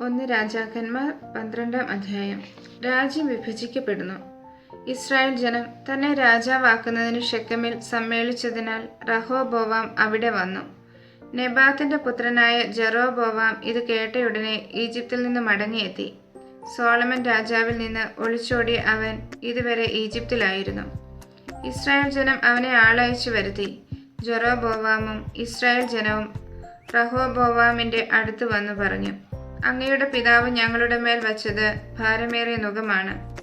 ഒന്ന് രാജാക്കന്മാർ പന്ത്രണ്ടാം അധ്യായം. രാജ്യം വിഭജിക്കപ്പെടുന്നു. ഇസ്രായേൽ ജനം തന്നെ രാജാവാക്കുന്നതിന് ഷെക്കമിൽ സമ്മേളിച്ചതിനാൽ റഹോബോവാം അവിടെ വന്നു. നെബാത്തിന്റെ പുത്രനായ ജെറോബോവാം ഇത് കേട്ടയുടനെ ഈജിപ്തിൽ നിന്ന് മടങ്ങിയെത്തി. സോളമൻ രാജാവിൽ നിന്ന് ഒളിച്ചോടി അവൻ ഇതുവരെ ഈജിപ്തിലായിരുന്നു. ഇസ്രായേൽ ജനം അവനെ ആളയച്ചു വരുത്തി. ജൊറോബോവാമും ഇസ്രായേൽ ജനവും റഹോബോവാമിന്റെ അടുത്ത് വന്നു പറഞ്ഞു. അങ്ങയുടെ പിതാവ് ഞങ്ങളുടെ മേൽ വച്ചത് ഭാരമേറിയ നുഖമാണ്.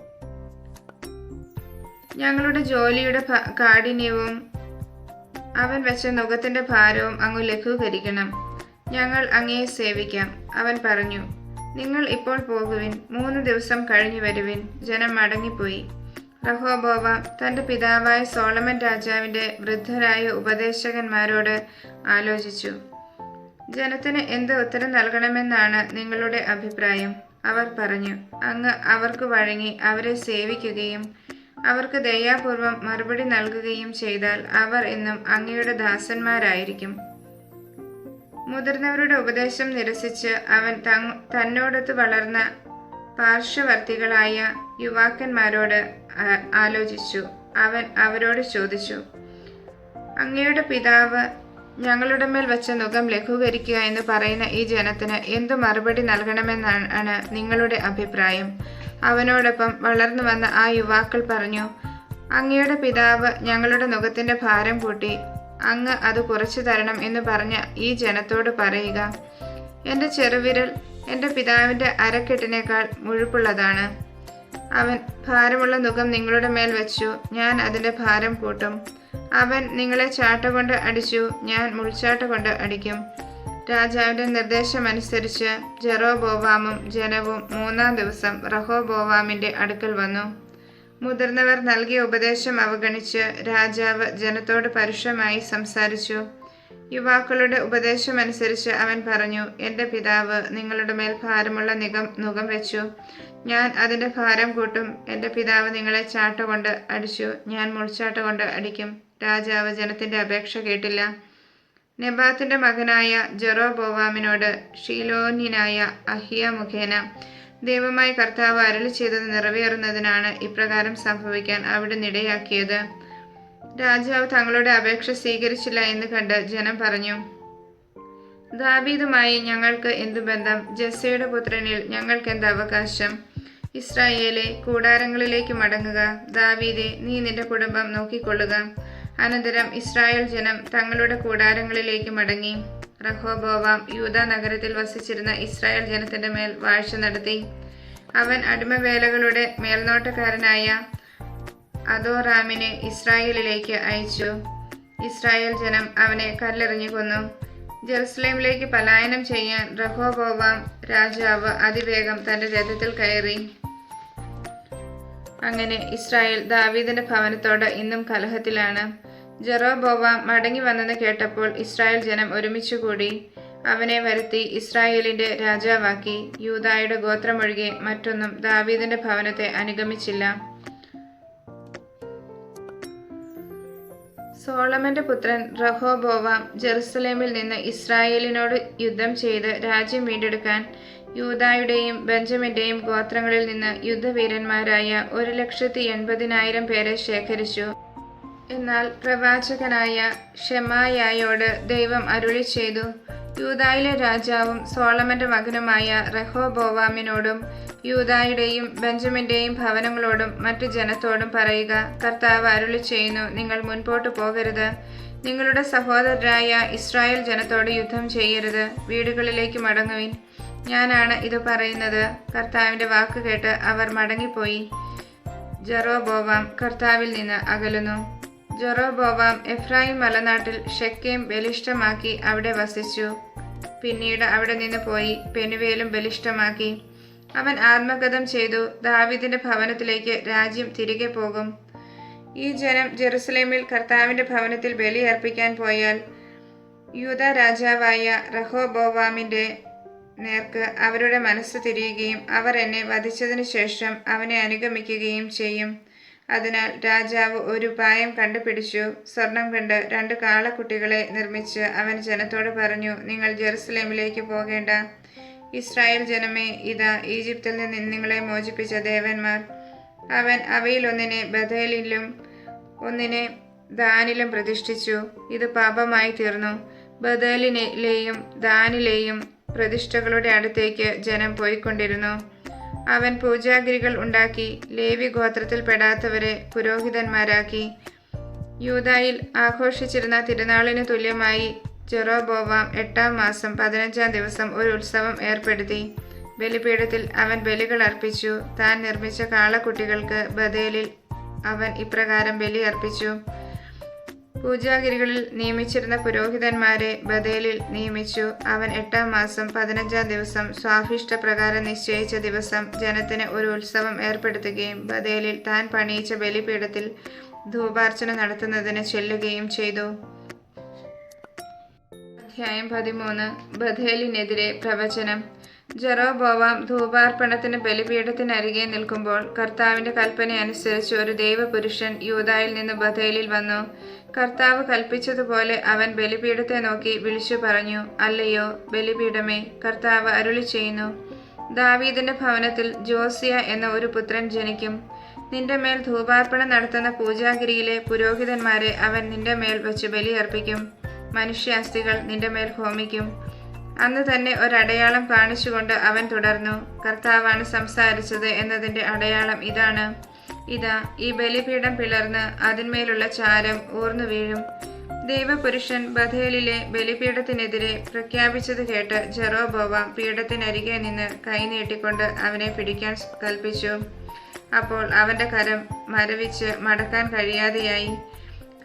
ഞങ്ങളുടെ ജോലിയുടെ കാഠിന്യവും അവൻ വെച്ച നുഖത്തിന്റെ ഭാരവും അങ്ങ് ലഘൂകരിക്കണം. ഞങ്ങൾ അങ്ങയെ സേവിക്കാം. അവൻ പറഞ്ഞു നിങ്ങൾ ഇപ്പോൾ പോകുവിൻ. മൂന്ന് ദിവസം കഴിഞ്ഞു വരുവിൻ. ജനം മടങ്ങിപ്പോയി. റഹോബോവ തന്റെ പിതാവായ സോളമൻ രാജാവിന്റെ വൃദ്ധരായ ഉപദേശകന്മാരോട് ആലോചിച്ചു. ജനത്തിന് എന്ത് ഉത്തരം നൽകണമെന്നാണ് നിങ്ങളുടെ അഭിപ്രായം. അവർ പറഞ്ഞു അങ്ങ് അവർക്ക് വഴങ്ങി അവരെ സേവിക്കുകയും അവർക്ക് ദയാപൂർവം മറുപടി നൽകുകയും ചെയ്താൽ അവർ എന്നും അങ്ങയുടെ ദാസന്മാരായിരിക്കും. മുതിർന്നവരുടെ ഉപദേശം നിരസിച്ച് അവൻ തന്നോടത്ത് വളർന്ന പാർശ്വവർത്തികളായ യുവാക്കന്മാരോട് ആലോചിച്ചു. അവൻ അവരോട് ചോദിച്ചു അങ്ങയുടെ പിതാവ് ഞങ്ങളുടെ മേൽ വെച്ച നുഖം ലഘൂകരിക്കുക എന്ന് പറയുന്ന ഈ ജനത്തിന് എന്തു മറുപടി നൽകണമെന്നാണ് നിങ്ങളുടെ അഭിപ്രായം. അവനോടൊപ്പം വളർന്നു വന്ന ആ യുവാക്കൾ പറഞ്ഞു അങ്ങയുടെ പിതാവ് ഞങ്ങളുടെ നുകത്തിന്റെ ഭാരം കൂട്ടി അങ്ങ് അത് കുറച്ചു തരണം എന്ന് പറഞ്ഞ ഈ ജനത്തോട് പറയുക. എന്റെ ചെറുവിരൽ എന്റെ പിതാവിന്റെ അരക്കെട്ടിനേക്കാൾ മുഴുപ്പുള്ളതാണ്. അവൻ ഭാരമുള്ള നുഖം നിങ്ങളുടെ മേൽ വെച്ചു. ഞാൻ അതിന്റെ ഭാരം കൂട്ടും. അവൻ നിങ്ങളെ ചാട്ട കൊണ്ട് അടിച്ചു. ഞാൻ മുൾച്ചാട്ട കൊണ്ട് അടിക്കും. രാജാവിന്റെ നിർദ്ദേശമനുസരിച്ച് ജെറോബോവാമും ജനവും മൂന്നാം ദിവസം റഹോബോവാമിന്റെ അടുക്കൽ വന്നു. മുതിർന്നവർ നൽകിയ ഉപദേശം അവഗണിച്ച് രാജാവ് ജനത്തോട് പരുഷമായി സംസാരിച്ചു. യുവാക്കളുടെ ഉപദേശമനുസരിച്ച് അവൻ പറഞ്ഞു എന്റെ പിതാവ് നിങ്ങളുടെ മേൽ ഭാരമുള്ള നിഗം നുഖം വെച്ചു. ഞാൻ അതിന്റെ ഭാരം കൂട്ടും. എന്റെ പിതാവ് നിങ്ങളെ ചാട്ട കൊണ്ട് അടിച്ചു. ഞാൻ മുൾച്ചാട്ട കൊണ്ട് അടിക്കും. രാജാവ് ജനത്തിന്റെ അപേക്ഷ കേട്ടില്ല. നെബാത്തിന്റെ മകനായ ജെറോ ബോവാമിനോട് ഷീലോന്യനായ അഹിയ മുഖേന ദൈവമായി കർത്താവ് അരളി ചെയ്തത് നിറവേറുന്നതിനാണ് ഇപ്രകാരം സംഭവിക്കാൻ അവിടെ നിടയാക്കിയത് രാജാവ് തങ്ങളുടെ അപേക്ഷ സ്വീകരിച്ചില്ല എന്ന് കണ്ട് ജനം പറഞ്ഞു ദാവീദുമായി ഞങ്ങൾക്ക് എന്തു ബന്ധം? ജസ്സയുടെ പുത്രനിൽ ഞങ്ങൾക്ക് എന്ത് അവകാശം? ഇസ്രായേലെ കൂടാരങ്ങളിലേക്ക് മടങ്ങുക. ദാവീദെ നീ നിന്റെ കുടുംബം നോക്കിക്കൊള്ളുക. അനന്തരം ഇസ്രായേൽ ജനം തങ്ങളുടെ കൂടാരങ്ങളിലേക്ക് മടങ്ങി. റഹോബോവാം യൂത നഗരത്തിൽ വസിച്ചിരുന്ന ഇസ്രായേൽ ജനത്തിന്റെ മേൽ വാഴ്ച നടത്തി. അവൻ അടിമവേലകളുടെ മേൽനോട്ടക്കാരനായ അദോറാമിനെ ഇസ്രായേലിലേക്ക് അയച്ചു. ഇസ്രായേൽ ജനം അവനെ കല്ലെറിഞ്ഞു കൊന്നു. ജെറുസലേമിലേക്ക് പലായനം ചെയ്യാൻ റഹോബോവാം രാജാവ് അതിവേഗം തന്റെ രഥത്തിൽ കയറി. അങ്ങനെ ഇസ്രായേൽ ദാവീദിന്റെ ഭവനത്തോട് ഇന്നും കലഹത്തിലാണ്. ജെറോബോവാം മടങ്ങി വന്നെന്ന് കേട്ടപ്പോൾ ഇസ്രായേൽ ജനം ഒരുമിച്ചുകൂടി അവനെ വരുത്തി ഇസ്രായേലിന്റെ രാജാവാക്കി. യൂതായുടെ ഗോത്രമൊഴികെ മറ്റൊന്നും ദാവീദിന്റെ ഭവനത്തെ അനുഗമിച്ചില്ല. സോളമന്റെ പുത്രൻ റഹോബോവാം ജെറുസലേമിൽ നിന്ന് ഇസ്രായേലിനോട് യുദ്ധം ചെയ്ത് രാജ്യം വീണ്ടെടുക്കാൻ യൂതായുടെയും ബെഞ്ചമിന്റെയും ഗോത്രങ്ങളിൽ നിന്ന് യുദ്ധവീരന്മാരായ ഒരു ലക്ഷത്തി എൺപതിനായിരം പേരെ ശേഖരിച്ചു. എന്നാൽ പ്രവാചകനായ ഷെമായായോട് ദൈവം അരുളി ചെയ്തു യൂതായിലെ രാജാവും സോളമന്റെ മകനുമായ റഹോബോവാമിനോടും യൂതായുടെയും ബെഞ്ചമിന്റെയും ഭവനങ്ങളോടും മറ്റു ജനത്തോടും പറയുക കർത്താവ് അരുളി ചെയ്യുന്നു നിങ്ങൾ മുൻപോട്ട് പോകരുത്. നിങ്ങളുടെ സഹോദരരായ ഇസ്രായേൽ ജനത്തോട് യുദ്ധം ചെയ്യരുത്. വീടുകളിലേക്ക് മടങ്ങുവിൻ. ഞാനാണ് ഇത് പറയുന്നത്. കർത്താവിന്റെ വാക്ക് കേട്ട് അവർ മടങ്ങിപ്പോയി. ജെറോബോവാം കർത്താവിൽ നിന്ന് അകലുന്നു. ജെറോബോവാം എഫ്രായിം മലനാട്ടിൽ ഷെക്കേം ബലിഷ്ടമാക്കി അവിടെ വസിച്ചു. പിന്നീട് അവിടെ നിന്ന് പോയി പെനുവേലും ബലിഷ്ടമാക്കി അവൻ ആത്മഗതം ചെയ്തു. ദാവിദിന്റെ ഭവനത്തിലേക്ക് രാജ്യം തിരികെ പോകും. ഈ ജനം ജെറുസലേമിൽ കർത്താവിന്റെ ഭവനത്തിൽ ബലിയർപ്പിക്കാൻ പോയാൽ യൂത രാജാവായ റഹോബോവാമിന്റെ നേർക്ക് അവരുടെ മനസ്സ് തിരിയുകയും അവർ എന്നെ വധിച്ചതിനു ശേഷം അവനെ അനുഗമിക്കുകയും ചെയ്യും. അതിനാൽ രാജാവ് ഒരു ഉപായം കണ്ടുപിടിച്ചു. സ്വർണം കണ്ട് രണ്ട് കാളക്കുട്ടികളെ നിർമ്മിച്ച് അവൻ ജനത്തോട് പറഞ്ഞു നിങ്ങൾ ജെറുസലേമിലേക്ക് പോകേണ്ട. ഇസ്രായേൽ ജനമേ ഇതാ ഈജിപ്തിൽ നിന്ന് നിങ്ങളെ മോചിപ്പിച്ച ദേവന്മാർ. അവൻ അവയിലൊന്നിനെ ബഥേലിലും ഒന്നിനെ ദാനിലും പ്രതിഷ്ഠിച്ചു. ഇത് പാപമായി തീർന്നു. ബദലിനെയും ദാനിലെയും പ്രതിഷ്ഠകളുടെ അടുത്തേക്ക് ജനം പോയിക്കൊണ്ടിരുന്നു. അവൻ പൂജാഗിരികൾ ഉണ്ടാക്കി ലേവി ഗോത്രത്തിൽപ്പെടാത്തവരെ പുരോഹിതന്മാരാക്കി. യൂതായിൽ ആഘോഷിച്ചിരുന്ന തിരുനാളിന് തുല്യമായി ജെറോബോവാം എട്ടാം മാസം പതിനഞ്ചാം ദിവസം ഒരു ഉത്സവം ഏർപ്പെടുത്തി. ബലിപീഠത്തിൽ അവൻ ബലികൾ അർപ്പിച്ചു. താൻ നിർമ്മിച്ച കാളക്കുട്ടികൾക്ക് ബദേലിൽ അവൻ ഇപ്രകാരം ബലി അർപ്പിച്ചു. പൂജാഗിരികളിൽ നിയമിച്ചിരുന്ന പുരോഹിതന്മാരെ ബദേലിൽ നിയമിച്ചു. അവൻ എട്ടാം മാസം പതിനഞ്ചാം ദിവസം സ്വാഭിഷ്ട പ്രകാരം നിശ്ചയിച്ച ദിവസം ജനത്തിന് ഒരു ഉത്സവം ഏർപ്പെടുത്തുകയും ബദേലിൽ താൻ പണിയിച്ച ബലിപീഠത്തിൽ ധൂപാർച്ചന നടത്തുന്നതിന് ചെല്ലുകയും ചെയ്തു. അധ്യായം പതിമൂന്ന്. ബദേലിനെതിരെ പ്രവചനം. ജെറോബോവാം ധൂപാർപ്പണത്തിന് ബലിപീഠത്തിനരികെ നിൽക്കുമ്പോൾ കർത്താവിന്റെ കൽപ്പനയനുസരിച്ച് ഒരു ദൈവപുരുഷൻ യൂതായിൽ നിന്ന് ബഥേലിൽ വന്നു. കർത്താവ് കൽപ്പിച്ചതുപോലെ അവൻ ബലിപീഠത്തെ നോക്കി വിളിച്ചു പറഞ്ഞു അല്ലയോ ബലിപീഠമേ കർത്താവ് അരുളി ചെയ്യുന്നു. ദാവീദിന്റെ ഭവനത്തിൽ ജോസിയ എന്ന ഒരു പുത്രൻ ജനിക്കും. നിന്റെ മേൽ ധൂപാർപ്പണം നടത്തുന്ന പൂജാഗിരിയിലെ പുരോഹിതന്മാരെ അവൻ നിന്റെ മേൽ വെച്ച് ബലിയർപ്പിക്കും. മനുഷ്യാസ്ഥികൾ നിന്റെ മേൽ ഹോമിക്കും. അന്ന് തന്നെ ഒരടയാളം കാണിച്ചുകൊണ്ട് അവൻ തുടർന്നു. കർത്താവാണ് സംസാരിച്ചത് എന്നതിന്റെ അടയാളം ഇതാണ്. ഇതാ ഈ ബലിപീഠം പിളർന്ന് അതിന്മേലുള്ള ചാരം ഊർന്നു വീഴും. ദൈവപുരുഷൻ ബഥേലിലെ ബലിപീഠത്തിനെതിരെ പ്രഖ്യാപിച്ചത് കേട്ട് ജെറോബോവ പീഠത്തിനരികെ നിന്ന് കൈനീട്ടിക്കൊണ്ട് അവനെ പിടിക്കാൻ കൽപ്പിച്ചു. അപ്പോൾ അവന്റെ കരം മരവിച്ച് മടക്കാൻ കഴിയാതെയായി.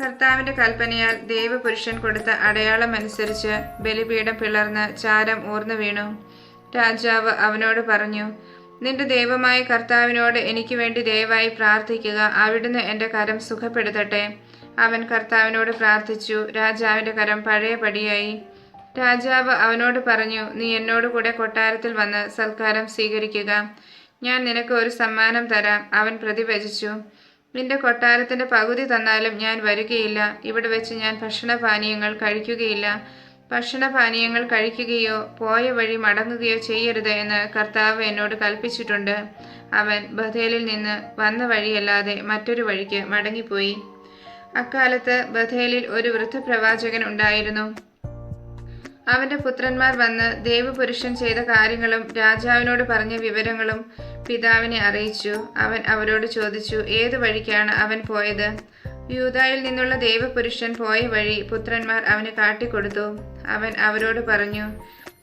കർത്താവിന്റെ കൽപ്പനയാൽ ദേവപുരുഷൻ കൊടുത്ത അടയാളം അനുസരിച്ച് ബലിപീഠം പിളർന്ന് ചാരം ഊർന്നു വീണു. രാജാവ് അവനോട് പറഞ്ഞു നിന്റെ ദൈവമായ കർത്താവിനോട് എനിക്ക് വേണ്ടി ദയവായി പ്രാർത്ഥിക്കുക. അവിടുന്ന് എന്റെ കരം സുഖപ്പെടുത്തട്ടെ. അവൻ കർത്താവിനോട് പ്രാർത്ഥിച്ചു. രാജാവിന്റെ കരം പഴയപടിയായി. രാജാവ് അവനോട് പറഞ്ഞു നീ എന്നോട് കൂടെ കൊട്ടാരത്തിൽ വന്ന് സൽക്കാരം സ്വീകരിക്കുക. ഞാൻ നിനക്ക് ഒരു സമ്മാനം തരാം. അവൻ പ്രതിവചിച്ചു നിന്റെ കൊട്ടാരത്തിന്റെ പകുതി തന്നാലും ഞാൻ വരികയില്ല. ഇവിടെ വെച്ച് ഞാൻ ഭക്ഷണപാനീയങ്ങൾ കഴിക്കുകയില്ല. ഭക്ഷണപാനീയങ്ങൾ കഴിക്കുകയോ പോയ വഴി മടങ്ങുകയോ ചെയ്യരുത് എന്ന് കർത്താവ് എന്നോട് കൽപ്പിച്ചിട്ടുണ്ട്. അവൻ ബഥേലിൽ നിന്ന് വന്ന വഴിയല്ലാതെ മറ്റൊരു വഴിക്ക് മടങ്ങിപ്പോയി. അക്കാലത്ത് ബഥേലിൽ ഒരു വൃദ്ധപ്രവാചകൻ ഉണ്ടായിരുന്നു. അവന്റെ പുത്രന്മാർ വന്ന് ദേവപുരുഷൻ ചെയ്ത കാര്യങ്ങളും രാജാവിനോട് പറഞ്ഞ വിവരങ്ങളും പിതാവിനെ അറിയിച്ചു. അവൻ അവരോട് ചോദിച്ചു ഏതു വഴിക്കാണ് അവൻ പോയത്? യൂതായിൽ നിന്നുള്ള ദേവപുരുഷൻ പോയ വഴി പുത്രന്മാർ അവന് കാട്ടിക്കൊടുത്തു. അവൻ അവരോട് പറഞ്ഞു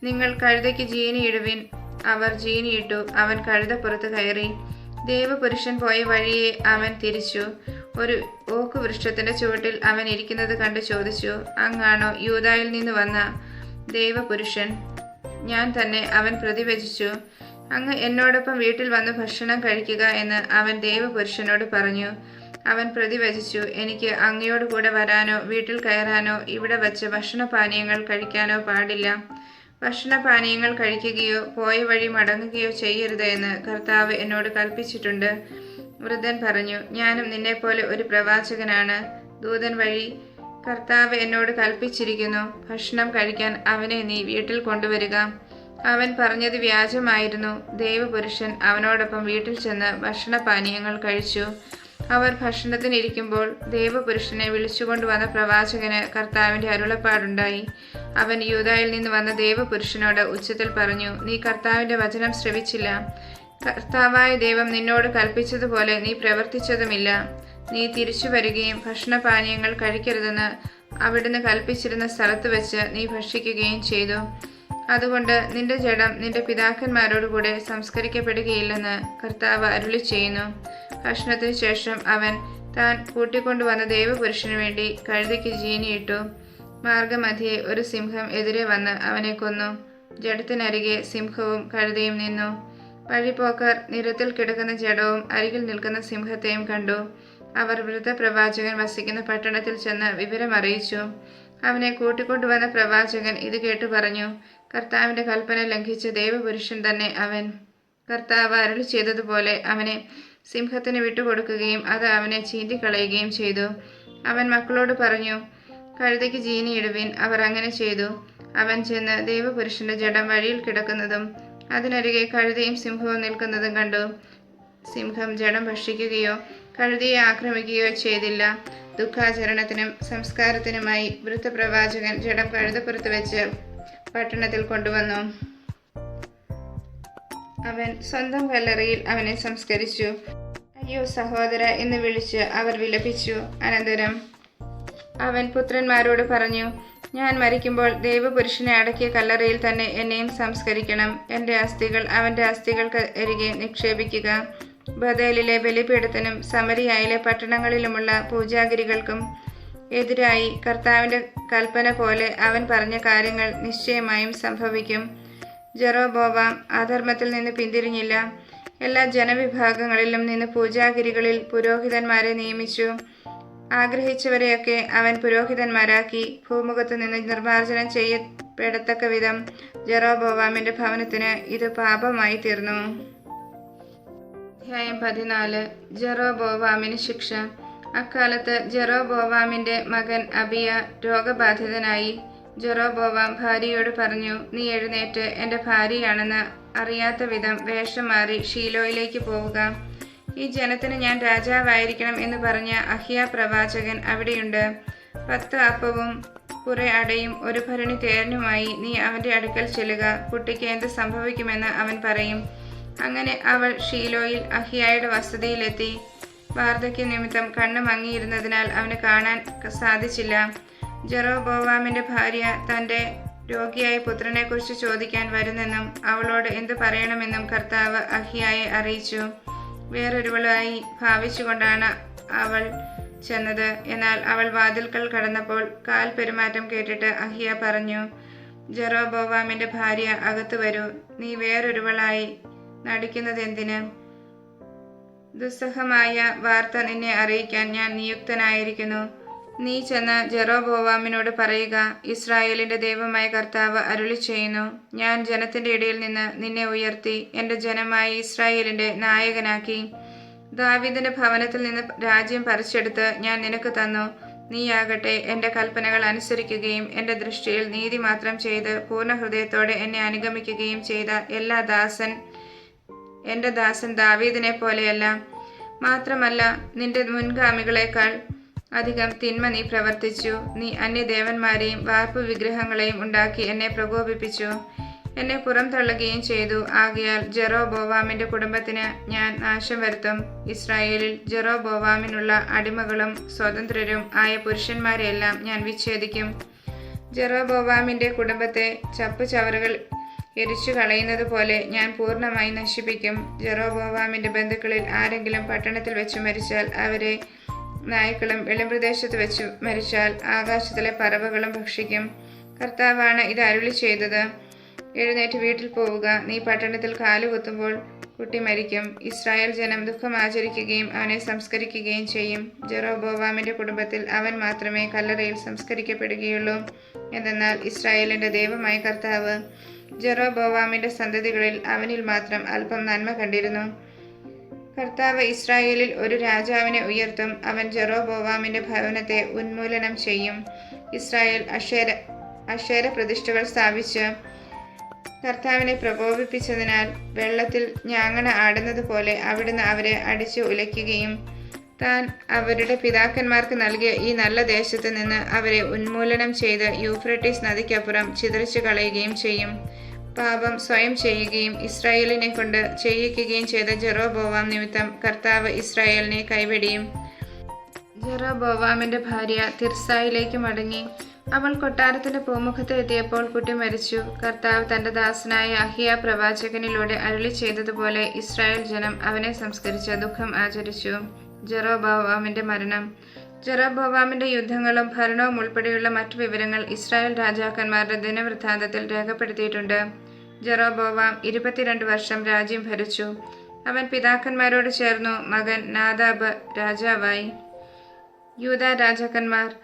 നിങ്ങൾ കഴുതയ്ക്ക് ജീനിയിടുവിൻ അവർ ജീനിയിട്ടു അവൻ കഴുതപ്പുറത്ത് കയറി. ദേവപുരുഷൻ പോയ വഴിയെ അവൻ തിരിച്ചു. ഒരു ഓക്ക് വൃക്ഷത്തിന്റെ ചുവട്ടിൽ അവൻ ഇരിക്കുന്നത് കണ്ട് ചോദിച്ചു അങ്ങാണോ? യൂതായിൽ നിന്ന് വന്ന ദൈവപുരുഷൻ ഞാൻ തന്നെ അവൻ പ്രതിവചിച്ചു. അങ്ങ് എന്നോടൊപ്പം വീട്ടിൽ വന്ന് ഭക്ഷണം കഴിക്കുക എന്ന് അവൻ ദൈവപുരുഷനോട് പറഞ്ഞു. അവൻ പ്രതിവചിച്ചു എനിക്ക് അങ്ങയോട് കൂടെ വരാനോ വീട്ടിൽ കയറാനോ ഇവിടെ വച്ച് ഭക്ഷണപാനീയങ്ങൾ കഴിക്കാനോ പാടില്ല. ഭക്ഷണപാനീയങ്ങൾ കഴിക്കുകയോ പോയ വഴി മടങ്ങുകയോ ചെയ്യരുത് എന്ന് കർത്താവ് എന്നോട് കൽപ്പിച്ചിട്ടുണ്ട്. വൃദ്ധൻ പറഞ്ഞു ഞാനും നിന്നെപ്പോലെ ഒരു പ്രവാചകനാണ്. ദൂതൻ വഴി കർത്താവ് എന്നോട് കൽപ്പിച്ചിരിക്കുന്നു ഭക്ഷണം കഴിക്കാൻ അവനെ നീ വീട്ടിൽ കൊണ്ടുവരിക. അവൻ പറഞ്ഞത് വ്യാജമായിരുന്നു. ദൈവപുരുഷൻ അവനോടൊപ്പം വീട്ടിൽ ചെന്ന് ഭക്ഷണപാനീയങ്ങൾ കഴിച്ചു. അവർ ഭക്ഷണത്തിനിരിക്കുമ്പോൾ ദേവപുരുഷനെ വിളിച്ചുകൊണ്ടുവന്ന പ്രവാചകന് കർത്താവിന്റെ അരുളപ്പാടുണ്ടായി. അവൻ യൂതായിൽ നിന്ന് വന്ന ദേവപുരുഷനോട് ഉച്ചത്തിൽ പറഞ്ഞു നീ കർത്താവിന്റെ വചനം ശ്രവിച്ചില്ല. കർത്താവായ ദൈവം നിന്നോട് കൽപ്പിച്ചതുപോലെ നീ പ്രവർത്തിച്ചതുമില്ല. നീ തിരിച്ചു വരികയും ഭക്ഷണപാനീയങ്ങൾ കഴിക്കരുതെന്ന് അവിടുന്ന് കൽപ്പിച്ചിരുന്ന സ്ഥലത്ത് വെച്ച് നീ ഭക്ഷിക്കുകയും ചെയ്തു. അതുകൊണ്ട് നിന്റെ ജഡം നിന്റെ പിതാക്കന്മാരോടുകൂടെ സംസ്കരിക്കപ്പെടുകയില്ലെന്ന് കർത്താവ് അരുളി ചെയ്യുന്നു. ഭക്ഷണത്തിന് ശേഷം അവൻ താൻ കൂട്ടിക്കൊണ്ടുവന്ന ദേവപുരുഷന് വേണ്ടി കഴുതയ്ക്ക് ജീനിയിട്ടു. മാർഗമധ്യേ ഒരു സിംഹം എതിരെ വന്ന് അവനെ കൊന്നു. ജഡത്തിനരികെ സിംഹവും കഴുതയും നിന്നു. വഴിപോക്കർ നിരത്തിൽ കിടക്കുന്ന ജഡവും അരികിൽ നിൽക്കുന്ന സിംഹത്തെയും കണ്ടു. അവർ വൃദ്ധ പ്രവാചകൻ വസിക്കുന്ന പട്ടണത്തിൽ ചെന്ന് വിവരമറിയിച്ചു അവനെ കൂട്ടിക്കൊണ്ടുവന്ന പ്രവാചകൻ ഇത് കേട്ടു പറഞ്ഞു കർത്താവിന്റെ കൽപ്പന ലംഘിച്ച ദേവപുരുഷൻ തന്നെ അവൻ. കർത്താവ് അരളി ചെയ്തതുപോലെ അവനെ സിംഹത്തിന് വിട്ടുകൊടുക്കുകയും അത് അവനെ ചീന്തിക്കളയുകയും ചെയ്തു. അവൻ മക്കളോട് പറഞ്ഞു കഴുതയ്ക്ക് ജീനിയിടുവിൻ അവർ അങ്ങനെ ചെയ്തു. അവൻ ചെന്ന് ദേവപുരുഷന്റെ ജഡം വഴിയിൽ കിടക്കുന്നതും അതിനരികെ കഴുതയും സിംഹവും നിൽക്കുന്നതും കണ്ടു. സിംഹം ജഡം ഭക്ഷിക്കുകയോ കഴുതിയെ ആക്രമിക്കുകയോ ചെയ്തില്ല. ദുഃഖാചരണത്തിനും സംസ്കാരത്തിനുമായി വൃത്തപ്രവാചകൻ ജഡം കഴുതപ്പുറത്ത് വെച്ച് പട്ടണത്തിൽ കൊണ്ടുവന്നു. അവൻ സ്വന്തം കല്ലറയിൽ അവനെ സംസ്കരിച്ചു. അയ്യോ സഹോദര എന്ന് വിളിച്ച് അവർ വിലപിച്ചു അനന്തരം. അവൻ പുത്രന്മാരോട് പറഞ്ഞു ഞാൻ മരിക്കുമ്പോൾ ദൈവപുരുഷനെ അടക്കിയ കല്ലറയിൽ തന്നെ എന്നെയും സംസ്കരിക്കണം. എന്റെ അസ്ഥികൾ അവന്റെ അസ്ഥികൾക്ക് അരികെ നിക്ഷേപിക്കുക. ബദേലിലെ ബലിപീഠത്തിനും സമരിയായിലെ പട്ടണങ്ങളിലുമുള്ള പൂജാഗിരികൾക്കും എതിരായി കർത്താവിന്റെ കൽപ്പന പോലെ അവൻ പറഞ്ഞ കാര്യങ്ങൾ നിശ്ചയമായും സംഭവിക്കും. ജെറോബോവാം അധർമ്മത്തിൽ നിന്ന് പിന്തിരിഞ്ഞില്ല. എല്ലാ ജനവിഭാഗങ്ങളിലും നിന്ന് പൂജാഗിരികളിൽ പുരോഹിതന്മാരെ നിയമിച്ചു. ആഗ്രഹിച്ചവരെയൊക്കെ അവൻ പുരോഹിതന്മാരാക്കി ഭൂമുഖത്ത് നിന്ന് നിർമ്മാർജനം ചെയ്യപ്പെടത്തക്ക വിധം ജെറോബോവാമിന്റെ ഭവനത്തിന് ഇത് പാപമായി തീർന്നു. അധ്യായം പതിനാല്. ജെറോബോവാമിന് ശിക്ഷ. അക്കാലത്ത് ജെറോബോവാമിന്റെ മകൻ അബിയ രോഗബാധിതനായി. ജെറോബോവാം ഭാര്യയോട് പറഞ്ഞു നീ എഴുന്നേറ്റ് എന്റെ ഭാര്യയാണെന്ന് അറിയാത്ത വിധം വേഷം മാറി ഷീലോയിലേക്ക് പോവുക. ഈ ജനത്തിന് ഞാൻ രാജാവായിരിക്കണം എന്ന് പറഞ്ഞ അഹിയ പ്രവാചകൻ അവിടെയുണ്ട്. പത്ത് അപ്പവും കുറെ അടയും ഒരു ഭരണി തേരനുമായി നീ അവന്റെ അടുക്കൽ ചെല്ലുക. കുട്ടിക്ക് എന്ത് സംഭവിക്കുമെന്ന് അവൻ പറയും. അങ്ങനെ അവൾ ഷീലോയിൽ അഹിയായുടെ വസതിയിലെത്തി. വാർദ്ധക്യ നിമിത്തം കണ്ണ് മങ്ങിയിരുന്നതിനാൽ അവന് കാണാൻ സാധിച്ചില്ല. ജെറോബോവാമിന്റെ ഭാര്യ തന്റെ രോഗിയായ പുത്രനെക്കുറിച്ച് ചോദിക്കാൻ വരുന്നെന്നും അവളോട് എന്ത് പറയണമെന്നും കർത്താവ് അഹിയായെ അറിയിച്ചു. വേറൊരുവളായി ഭാവിച്ചുകൊണ്ടാണ് അവൾ ചെന്നത്. എന്നാൽ അവൾ വാതിൽക്കൽ കടന്നപ്പോൾ കാൽ പെരുമാറ്റം കേട്ടിട്ട് അഹിയ പറഞ്ഞു ജെറോബോവാമിന്റെ ഭാര്യ അകത്തു വരൂ. നീ വേറൊരുവളായി നടിക്കുന്നത് എന്തിന്? ദുസ്സഹമായ വാർത്ത നിന്നെ അറിയിക്കാൻ ഞാൻ നിയുക്തനായിരിക്കുന്നു. നീ ചെന്ന് ജെറോബോവാമിനോട് പറയുക ഇസ്രായേലിന്റെ ദൈവമായ കർത്താവ് അരുളി ചെയ്യുന്നു ഞാൻ ജനത്തിന്റെ ഇടയിൽ നിന്ന് നിന്നെ ഉയർത്തി എന്റെ ജനമായ ഇസ്രായേലിന്റെ നായകനാക്കി. ദാവീദിന്റെ ഭവനത്തിൽ നിന്ന് രാജ്യം പറിച്ചെടുത്ത് ഞാൻ നിനക്ക് തന്നു. നീയാകട്ടെ എന്റെ കൽപ്പനകൾ അനുസരിക്കുകയും എന്റെ ദൃഷ്ടിയിൽ നീതി മാത്രം ചെയ്ത് പൂർണ ഹൃദയത്തോടെ എന്നെ അനുഗമിക്കുകയും ചെയ്ത എല്ലാ ദാസൻ എന്റെ ദാസൻ ദാവീദിനെ പോലെയല്ല. മാത്രമല്ല നിന്റെ മുൻഗാമികളെക്കാൾ അധികം തിന്മ നീ പ്രവർത്തിച്ചു. നീ അന്യദേവന്മാരെയും വാർപ്പ് വിഗ്രഹങ്ങളെയും ഉണ്ടാക്കി എന്നെ പ്രകോപിപ്പിച്ചു. എന്നെ പുറം തള്ളുകയും ചെയ്തു. ആകയാൽ ജെറോ ജെറോബോവാമിന്റെ കുടുംബത്തിന് ഞാൻ നാശം വരുത്തും. ഇസ്രായേലിൽ ജെറോ ബോവാമിനുള്ള അടിമകളും സ്വതന്ത്രരും ആയ പുരുഷന്മാരെയെല്ലാം ഞാൻ വിച്ഛേദിക്കും. ജെറോ ജെറോബോവാമിന്റെ കുടുംബത്തെ ചപ്പുചവറുകൾ എരിച്ചു കളയുന്നത് പോലെ ഞാൻ പൂർണമായി നശിപ്പിക്കും. ജെറോബോവാമിന്റെ ബന്ധുക്കളിൽ ആരെങ്കിലും പട്ടണത്തിൽ വെച്ച് മരിച്ചാൽ അവരെ നായ്ക്കളും വെളിമ്പ്രദേശത്ത് വെച്ച് മരിച്ചാൽ ആകാശത്തിലെ പറവകളും ഭക്ഷിക്കും. കർത്താവാണ് ഇത് അരുളി ചെയ്തത്. എഴുന്നേറ്റ് വീട്ടിൽ പോവുക. നീ പട്ടണത്തിൽ കാലുകുത്തുമ്പോൾ കുട്ടി മരിക്കും. ഇസ്രായേൽ ജനം ദുഃഖം ആചരിക്കുകയും അവനെ സംസ്കരിക്കുകയും ചെയ്യും. ജെറോബോവാമിന്റെ കുടുംബത്തിൽ അവൻ മാത്രമേ കല്ലറയിൽ സംസ്കരിക്കപ്പെടുകയുള്ളൂ. എന്തെന്നാൽ ഇസ്രായേലിന്റെ ദൈവമായ കർത്താവ് ജെറോബോവാമിന്റെ സന്തതികളിൽ അവനിൽ മാത്രം അല്പം നന്മ കണ്ടിരുന്നു. കർത്താവ് ഇസ്രായേലിൽ ഒരു രാജാവിനെ ഉയർത്തും അവൻ ജെറോബോവാമിന്റെ ഭവനത്തെ ഉന്മൂലനം ചെയ്യും. ഇസ്രായേൽ അക്ഷേര അക്ഷേര പ്രതിഷ്ഠകൾ സ്ഥാപിച്ച് കർത്താവിനെ പ്രകോപിപ്പിച്ചതിനാൽ വെള്ളത്തിൽ ഞാങ്ങണ ആടുന്നത് പോലെ അവിടുന്ന് അവരെ അടിച്ചു ഉലയ്ക്കുകയും താൻ അവരുടെ പിതാക്കന്മാർക്ക് നൽകിയ ഈ നല്ല ദേശത്ത് നിന്ന് അവരെ ഉന്മൂലനം ചെയ്ത് യൂഫ്രട്ടീസ് നദിക്കപ്പുറം ചിതറിച്ചു കളയുകയും ചെയ്യും. പാപം സ്വയം ചെയ്യുകയും ഇസ്രായേലിനെ കൊണ്ട് ചെയ്യിക്കുകയും ചെയ്ത ജെറോബോവാം നിമിത്തം കർത്താവ് ഇസ്രായേലിനെ കൈവെടിയും. ജെറോബോവാമിന്റെ ഭാര്യ തിർസായിലേക്ക് മടങ്ങി. അവൾ കൊട്ടാരത്തിന്റെ പൂമുഖത്ത് എത്തിയപ്പോൾ കുട്ടി മരിച്ചു. കർത്താവ് തന്റെ ദാസനായ അഹിയ പ്രവാചകനിലൂടെ അരുളി ചെയ്തതുപോലെ ഇസ്രായേൽ ജനം അവനെ സംസ്കരിച്ച ദുഃഖം ആചരിച്ചു. ജെറോബോവാമിന്റെ മരണം ജെറോബോവാമിന്റെ യുദ്ധങ്ങളും ഭരണവും ഉൾപ്പെടെയുള്ള മറ്റു വിവരങ്ങൾ ഇസ്രായേൽ രാജാക്കന്മാരുടെ ദിനവൃത്താന്തത്തിൽ രേഖപ്പെടുത്തിയിട്ടുണ്ട്. ജെറോബോവാം ഇരുപത്തിരണ്ട് വർഷം രാജ്യം ഭരിച്ചു. അവൻ പിതാക്കന്മാരോട് ചേർന്നു. മകൻ നാദാബ് രാജാവായി. യൂത രാജാക്കന്മാർ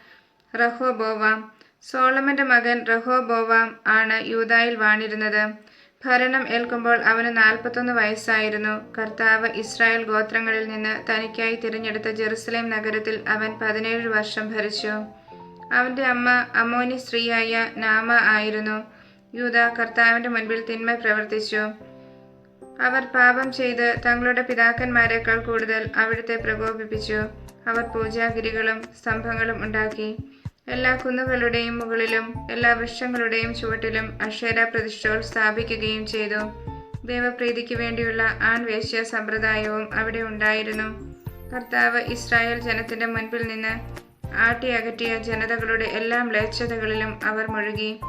റഹോബോവാം. സോളമന്റെ മകൻ റഹോബോവാം ആണ് യൂതായിൽ വാണിരുന്നത്. ഭരണം ഏൽക്കുമ്പോൾ അവന് നാൽപ്പത്തൊന്ന് വയസ്സായിരുന്നു. കർത്താവ് ഇസ്രായേൽ ഗോത്രങ്ങളിൽ നിന്ന് തനിക്കായി തിരഞ്ഞെടുത്ത ജെറുസലേം നഗരത്തിൽ അവൻ പതിനേഴ് വർഷം ഭരിച്ചു. അവന്റെ അമ്മ അമോനി സ്ത്രീയായ നാമ ആയിരുന്നു. യൂത കർത്താവിന്റെ മുൻപിൽ തിന്മ പ്രവർത്തിച്ചു. അവർ പാപം ചെയ്ത് തങ്ങളുടെ പിതാക്കന്മാരെക്കാൾ കൂടുതൽ അവിടുത്തെ പ്രകോപിപ്പിച്ചു. അവർ പൂജാഗിരികളും സ്തംഭങ്ങളും ഉണ്ടാക്കി. എല്ലാ കുന്നുകളുടെയും മുകളിലും എല്ലാ വൃക്ഷങ്ങളുടെയും ചുവട്ടിലും അക്ഷര പ്രതിഷ്ഠകൾ സ്ഥാപിക്കുകയും ചെയ്തു. ദേവപ്രീതിക്ക് വേണ്ടിയുള്ള ആൺവേശ്യ സമ്പ്രദായവും അവിടെ ഉണ്ടായിരുന്നു. കർത്താവ് ഇസ്രായേൽ ജനത്തിന്റെ മുൻപിൽ നിന്ന് ആട്ടിയകറ്റിയ ജനതകളുടെ എല്ലാ മ്ലേച്ഛതകളിലും അവർ മുഴുകി.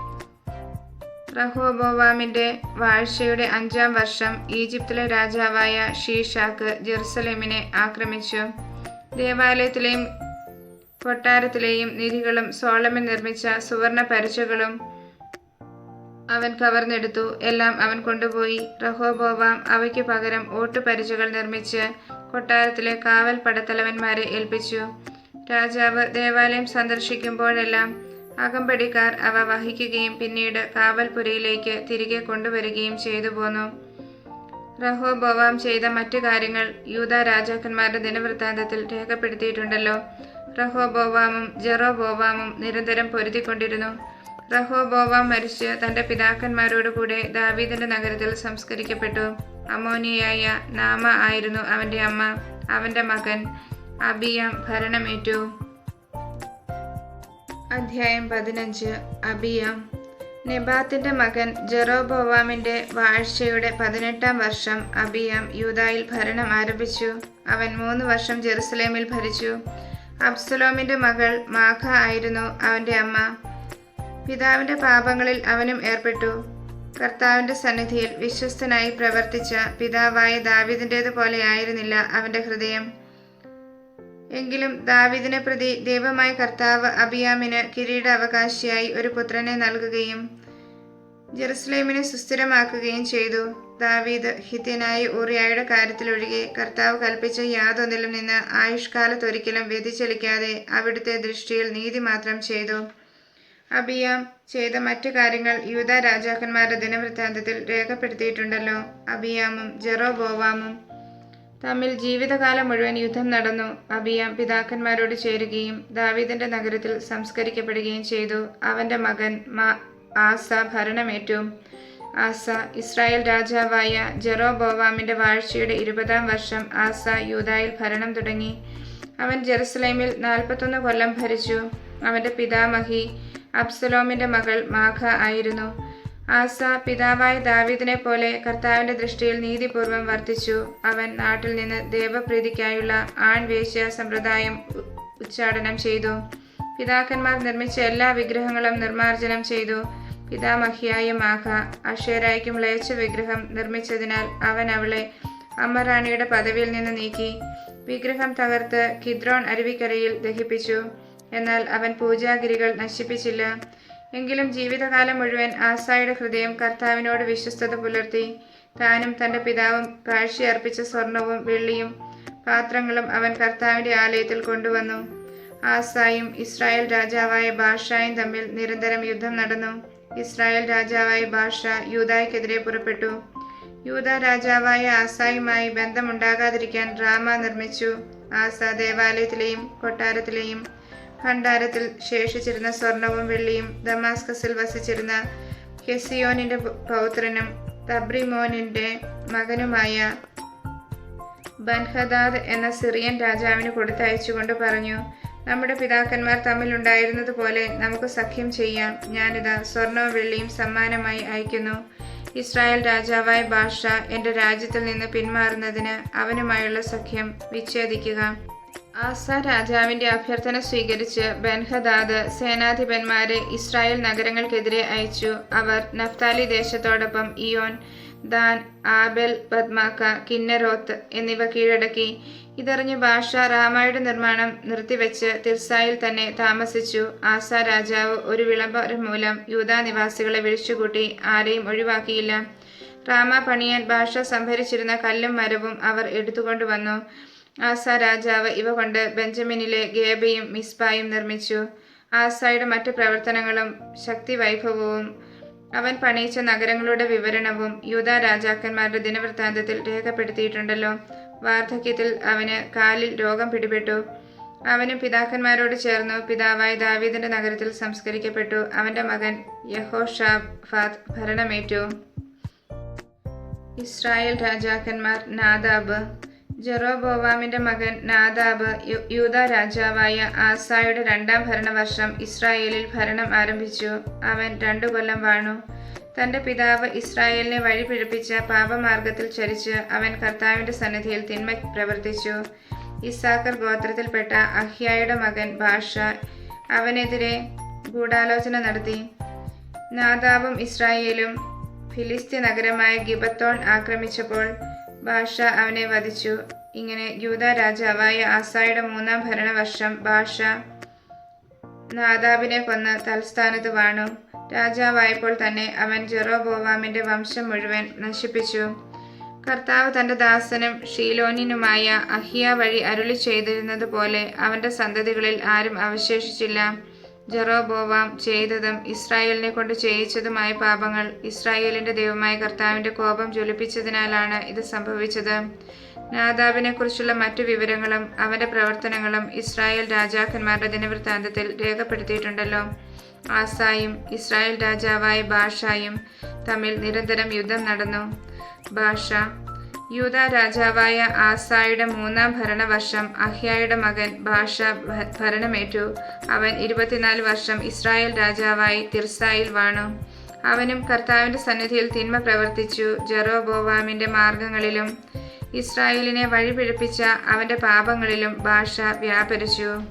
റഹോബോവാമിന്റെ വാഴ്ചയുടെ അഞ്ചാം വർഷം ഈജിപ്തിലെ രാജാവായ ഷീഷാക്ക് ജെറുസലേമിനെ ആക്രമിച്ചു. ദേവാലയത്തിലെയും കൊട്ടാരത്തിലെയും നിധികളും സോളമൻ നിർമ്മിച്ച സുവർണ പരിചകളും അവൻ കവർന്നെടുത്തു. എല്ലാം അവൻ കൊണ്ടുപോയി. റഹോബോവാം അവയ്ക്ക് പകരം ഓട്ടുപരിചകൾ നിർമ്മിച്ച് കൊട്ടാരത്തിലെ കാവൽ പടത്തലവന്മാരെ ഏൽപ്പിച്ചു. രാജാവ് ദേവാലയം സന്ദർശിക്കുമ്പോഴെല്ലാം അകമ്പടിക്കാർ അവ വഹിക്കുകയും പിന്നീട് കാവൽപുരയിലേക്ക് തിരികെ കൊണ്ടുവരികയും ചെയ്തു പോന്നു. റഹോബോവാം ചെയ്ത മറ്റു കാര്യങ്ങൾ യൂത രാജാക്കന്മാരുടെ ദിനവൃത്താന്തത്തിൽ രേഖപ്പെടുത്തിയിട്ടുണ്ടല്ലോ. റഹോബോവാമും ജെറോബോവാമും നിരന്തരം പൊരുതിക്കൊണ്ടിരുന്നു. റഹോബോവാം മരിച്ച് തന്റെ പിതാക്കന്മാരോടുകൂടെ ദാവീദിന്റെ നഗരത്തിൽ സംസ്കരിക്കപ്പെട്ടു. അമോനിയായ നാമ ആയിരുന്നു അവന്റെ അമ്മ. അവന്റെ മകൻ അബിയാം ഭരണമേറ്റു. അധ്യായം പതിനഞ്ച്. അബിയാം. നെബാത്തിന്റെ മകൻ ജെറോബോവാമിന്റെ വാഴ്ചയുടെ പതിനെട്ടാം വർഷം അബിയാം യൂതായിൽ ഭരണം ആരംഭിച്ചു. അവൻ മൂന്ന് വർഷം ജെറുസലേമിൽ ഭരിച്ചു. അബ്സലോമിന്റെ മകൾ മാഖ ആയിരുന്നു അവന്റെ അമ്മ. പിതാവിന്റെ പാപങ്ങളിൽ അവനും ഏർപ്പെട്ടു. കർത്താവിന്റെ സന്നിധിയിൽ വിശ്വസ്തനായി പ്രവർത്തിച്ച പിതാവായ ദാവിദിന്റേത് പോലെ ആയിരുന്നില്ല അവന്റെ ഹൃദയം. എങ്കിലും ദാവിദിനെ പ്രതി ദൈവമായ കർത്താവ് അബിയാമിന് കിരീടാവകാശിയായി ഒരു പുത്രനെ നൽകുകയും ജെറുസലേമിനെ സുസ്ഥിരമാക്കുകയും ചെയ്തു. ദാവീദ് ഹിത്യനായി ഊറിയായുടെ കാര്യത്തിലൊഴികെ കർത്താവ് കൽപ്പിച്ച യാതൊന്നിലും നിന്ന് ആയുഷ്കാലത്തൊരിക്കലും വ്യതിചലിക്കാതെ അവിടുത്തെ ദൃഷ്ടിയിൽ നീതി മാത്രം ചെയ്തു. അബിയാം ചെയ്ത മറ്റു കാര്യങ്ങൾ യൂത രാജാക്കന്മാരുടെ ദിനവൃത്താന്തത്തിൽ രേഖപ്പെടുത്തിയിട്ടുണ്ടല്ലോ. അബിയാമും ജെറോബോവാമും തമ്മിൽ ജീവിതകാലം മുഴുവൻ യുദ്ധം നടന്നു. അബിയാം പിതാക്കന്മാരോട് ചേരുകയും ദാവീദിന്റെ നഗരത്തിൽ സംസ്കരിക്കപ്പെടുകയും ചെയ്തു. അവന്റെ മകൻ മാ ആസ ഭരണമേറ്റു. ആസ ഇസ്രായേൽ രാജാവായ ജെറോബോവാമിന്റെ വാഴ്ചയുടെ ഇരുപതാം വർഷം ആസ യൂതായിൽ ഭരണം തുടങ്ങി. അവൻ ജെറുസലേമിൽ നാൽപ്പത്തൊന്ന് കൊല്ലം ഭരിച്ചു. അവന്റെ പിതാമഹി അബ്സലോമിന്റെ മകൾ മാഖ ആയിരുന്നു. ആസ പിതാവായ ദാവീദിനെ പോലെ കർത്താവിന്റെ ദൃഷ്ടിയിൽ നീതിപൂർവം വർദ്ധിച്ചു അവൻ നാട്ടിൽ നിന്ന് ദേവപ്രീതിക്കായുള്ള ആൺവേശ്യ സമ്പ്രദായം ഉച്ചാടനം ചെയ്തു. പിതാക്കന്മാർ നിർമ്മിച്ച എല്ലാ വിഗ്രഹങ്ങളും നിർമ്മാർജനം ചെയ്തു. പിതാമഹിയായ മാഘ അക്ഷേരായ്ക്ക് ലയച്ച വിഗ്രഹം നിർമ്മിച്ചതിനാൽ അവൻ അവളെ അമ്മറാണിയുടെ പദവിയിൽ നിന്ന് നീക്കി. വിഗ്രഹം തകർത്ത് കിദ്രോൺ അരുവിക്കരയിൽ ദഹിപ്പിച്ചു. എന്നാൽ അവൻ പൂജാഗിരികൾ നശിപ്പിച്ചില്ല. എങ്കിലും ജീവിതകാലം മുഴുവൻ ആസായുടെ ഹൃദയം കർത്താവിനോട് വിശ്വസ്തത പുലർത്തി. താനും തന്റെ പിതാവും കാഴ്ചയർപ്പിച്ച സ്വർണവും വെള്ളിയും പാത്രങ്ങളും അവൻ കർത്താവിന്റെ ആലയത്തിൽ കൊണ്ടുവന്നു. ആസായും ഇസ്രായേൽ രാജാവായ ബാഷായും തമ്മിൽ നിരന്തരം യുദ്ധം നടന്നു. ഇസ്രായേൽ രാജാവായ ബാഷ യൂതായ്ക്കെതിരെ പുറപ്പെട്ടു. യൂത രാജാവായ ആസായുമായി ബന്ധമുണ്ടാകാതിരിക്കാൻ ഡ്രാമ നിർമ്മിച്ചു. ആസ ദേവാലയത്തിലെയും കൊട്ടാരത്തിലെയും ഭണ്ഡാരത്തിൽ ശേഷിച്ചിരുന്ന സ്വർണവും വെള്ളിയും ദമാസ്കസിൽ വസിച്ചിരുന്ന ഹെസിയോനിന്റെ പൗത്രനും തബ്രിമോനിന്റെ മകനുമായ ബൻഹദാദ് എന്ന സിറിയൻ രാജാവിന് കൊടുത്തയച്ചുകൊണ്ട് പറഞ്ഞു നമ്മുടെ പിതാക്കന്മാർ തമ്മിലുണ്ടായിരുന്നതുപോലെ നമുക്ക് സഖ്യം ചെയ്യാം. ഞാനിതാ സ്വർണവും വെള്ളിയും സമ്മാനമായി അയക്കുന്നു. ഇസ്രായേൽ രാജാവായ ബാഷ എന്റെ രാജ്യത്തിൽ നിന്ന് പിന്മാറുന്നതിന് അവനുമായുള്ള സഖ്യം വിച്ഛേദിക്കുക. ആസ രാജാവിന്റെ അഭ്യർത്ഥന സ്വീകരിച്ച് ബൻഹദാദ് സേനാധിപന്മാരെ ഇസ്രായേൽ നഗരങ്ങൾക്കെതിരെ അയച്ചു. അവർ Naphtali ദേശത്തോടൊപ്പം Ijon Dan Abel Bethmaacah Kinneroth എന്നിവ കീഴടക്കി. ഇതറിഞ്ഞ് ബാഷ രാമായുടെ നിർമ്മാണം നിർത്തിവെച്ച് തിർസായിൽ തന്നെ താമസിച്ചു. ആസ രാജാവ് ഒരു വിളംബരം മൂലം യൂതാ നിവാസികളെ വിളിച്ചുകൂട്ടി ആരെയും ഒഴിവാക്കിയില്ല. രാമ പണിയാൻ ഭാഷ സംഭരിച്ചിരുന്ന കല്ലും മരവും അവർ എടുത്തുകൊണ്ടുവന്നു ആസ രാജാവ് ഇവ കൊണ്ട് ബെഞ്ചമിനിലെ ഗേബയും മിസ്ബായും നിർമ്മിച്ചു. ആസായുടെ മറ്റു പ്രവർത്തനങ്ങളും ശക്തി വൈഭവവും അവൻ പണിയിച്ച നഗരങ്ങളുടെ വിവരണവും യൂത രാജാക്കന്മാരുടെ ദിനവൃത്താന്തത്തിൽ രേഖപ്പെടുത്തിയിട്ടുണ്ടല്ലോ. വാർദ്ധക്യത്തിൽ അവന് കാലിൽ രോഗം പിടിപെട്ടു. അവനും പിതാക്കന്മാരോട് ചേർന്നു. പിതാവായ ദാവീദിന്റെ നഗരത്തിൽ സംസ്കരിക്കപ്പെട്ടു. അവന്റെ മകൻ യഹോഷാഫാത്ത് ഭരണമേറ്റു. ഇസ്രായേൽ രാജാക്കന്മാർ നാദാബ്. ജെറോബോവാമിന്റെ മകൻ നാദാബ് യൂത രാജാവായ ആസായുടെ രണ്ടാം ഭരണവർഷം ഇസ്രായേലിൽ ഭരണം ആരംഭിച്ചു. അവൻ രണ്ടു കൊല്ലം വാണു. തന്റെ പിതാവ് ഇസ്രായേലിനെ വഴിപിഴപ്പിച്ച പാപമാർഗത്തിൽ ചരിച്ച് അവൻ കർത്താവിന്റെ സന്നിധിയിൽ തിന്മ പ്രവർത്തിച്ചു. ഇസാക്കർ ഗോത്രത്തിൽപ്പെട്ട അഹ്യായുടെ മകൻ ഭാഷ അവനെതിരെ ഗൂഢാലോചന നടത്തി. നാദാവും ഇസ്രായേലും ഫിലിസ്തീൻ നഗരമായ ഗിബത്തോൺ ആക്രമിച്ചപ്പോൾ ഭാഷ അവനെ വധിച്ചു. ഇങ്ങനെ യൂത രാജാവായ ആസായുടെ മൂന്നാം ഭരണവർഷം ഭാഷ നാദാബിനെ കൊന്ന് തൽസ്ഥാനത്ത് വാണു. രാജാവായപ്പോൾ തന്നെ അവൻ ജെറോബോവാമിന്റെ വംശം മുഴുവൻ നശിപ്പിച്ചു. കർത്താവ് തന്റെ ദാസനും ഷീലോനിനുമായ അഹിയ വഴി അരുളി ചെയ്തിരുന്നത് പോലെ അവന്റെ സന്തതികളിൽ ആരും അവശേഷിച്ചില്ല. ജെറോബോവാം ചെയ്തതും ഇസ്രായേലിനെ കൊണ്ട് ചെയ്യിച്ചതുമായ പാപങ്ങൾ ഇസ്രായേലിന്റെ ദൈവമായ കർത്താവിന്റെ കോപം ജ്വലിപ്പിച്ചതിനാലാണ് ഇത് സംഭവിച്ചത്. നാദാബിനെ കുറിച്ചുള്ള മറ്റു വിവരങ്ങളും അവന്റെ പ്രവർത്തനങ്ങളും ഇസ്രായേൽ രാജാക്കന്മാരുടെ ദിനവൃത്താന്തത്തിൽ രേഖപ്പെടുത്തിയിട്ടുണ്ടല്ലോ. ആസായും ഇസ്രായേൽ രാജാവായ ബാഷായും തമ്മിൽ നിരന്തരം യുദ്ധം നടന്നു. ഭാഷ യൂത രാജാവായ ആസായുടെ മൂന്നാം ഭരണവർഷം അഹ്യായുടെ മകൻ ഭാഷ ഭരണമേറ്റു. അവൻ ഇരുപത്തിനാല് വർഷം ഇസ്രായേൽ രാജാവായി തിർസായിൽ വാണു. അവനും കർത്താവിന്റെ സന്നിധിയിൽ തിന്മ പ്രവർത്തിച്ചു. ജെറോബോവാമിന്റെ മാർഗങ്ങളിലും ഇസ്രായേലിനെ വഴിപിഴപ്പിച്ച അവന്റെ പാപങ്ങളിലും ഭാഷ വ്യാപരിച്ചു.